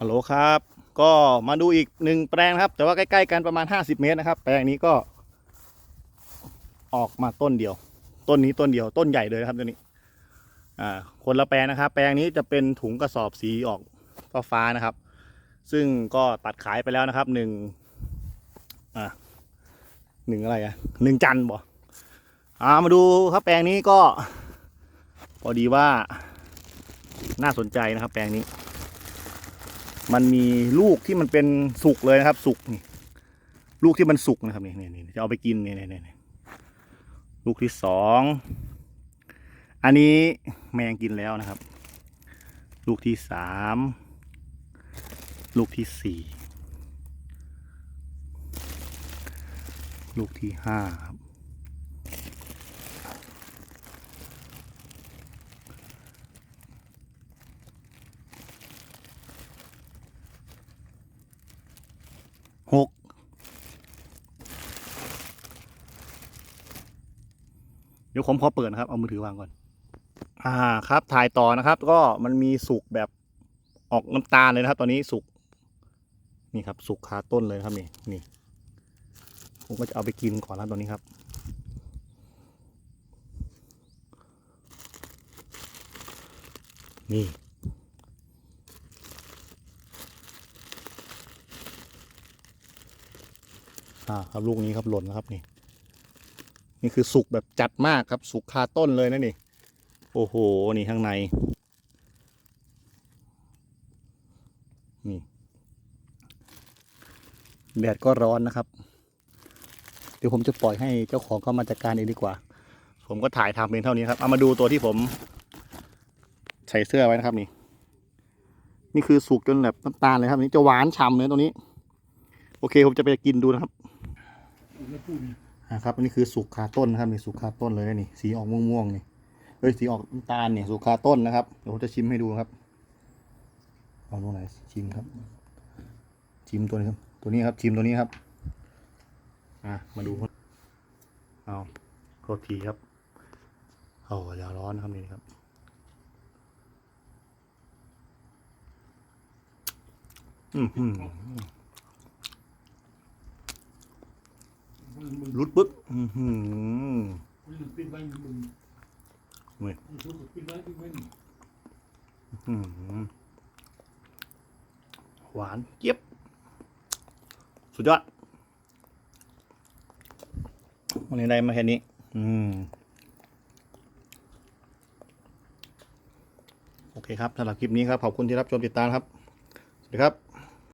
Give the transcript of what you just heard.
ฮัลโหลครับ ก็มาดูอีกหนึ่งแปลงครับ แต่ว่าใกล้ๆกันประมาณ 50 เมตรนะครับ แปลงนี้ก็ ออกมาต้นเดียว ต้นนี้ต้นเดียวต้นใหญ่เลยนะครับตัวนี้ อ่า คนละแปลงนะครับ แปลงนี้จะเป็นถุงกระสอบสีออกฟ้าๆนะครับ ซึ่งก็ตัดขายไปแล้วนะครับหนึ่งอ่าหนึ่งอะไรอะหนึ่งจันบ่อ่ามาดูครับแปลงนี้ก็ พอดีว่าน่าสนใจนะครับ แปลงนี้ มันมีลูกที่มันเป็นสุกเลยนะครับ สุกนี่ลูกที่มันสุกนะครับนี่นี่จะเอาไปกินนี่นี่นี่ลูกที่สองอันนี้แมงกินแล้วนะครับ ลูกที่สามลูกที่สี่ลูกที่ห้าครับ หกเดี๋ยวผมขอเปิดนะครับ เอามือถือวางก่อน อ่าครับ ถ่ายต่อนะครับ ก็มันมีสุกแบบออกน้ำตาลเลยนะครับ ตอนนี้สุกนี่ครับ สุกคาต้นเลยครับนี่นี่ผมก็จะเอาไปกินก่อนนะครับตอนนี้ครับนี่ อ่าครับลูกนี้ครับหล่นนะครับนี่ นี่คือสุกแบบจัดมากครับสุกคาต้นเลยนะนี่ โอ้โหนี่ข้างใน นี่แดดก็ร้อนนะครับ เดี๋ยวผมจะปล่อยให้เจ้าของเขามาจัดการเองดีกว่า ผมก็ถ่ายทำเพียงเท่านี้ครับ เอามาดูตัวที่ผม ใส่เสื้อไว้นะครับนี่ นี่คือสุกจนแบบน้ำตาลเลยครับนี่จะหวานฉ่ำเลยตรงนี้ โอเคผมจะไปกินดูนะครับ นะครับอันนี้คือสุกคาต้นนะครับนี่สุกคาต้นเลยนะนี่สีออกม่วงๆนี่เอ้ยสีออกน้ำตาลเนี่ยสุกคาต้นนะครับเดี๋ยวผมจะชิมให้ดูครับเอาตรงไหนชิมครับ ชิมตัวนี้ครับ ตัวนี้ครับชิมตัวนี้ครับ อะมาดูครับเอาโทษทีครับโอ้ยาร้อนนะครับนี่ครับอืมอืม รุดปึ๊บอือหือปิ้นไว้มึงเว้ยปิ้นไว้ปิ้นไว้หวานเจี๊ยบ สุดยอดวันนี้ได้มาแค่นี้ อืม โอเคครับสำหรับคลิปนี้ครับ ขอบคุณที่รับชมติดตามครับ สวัสดีครับ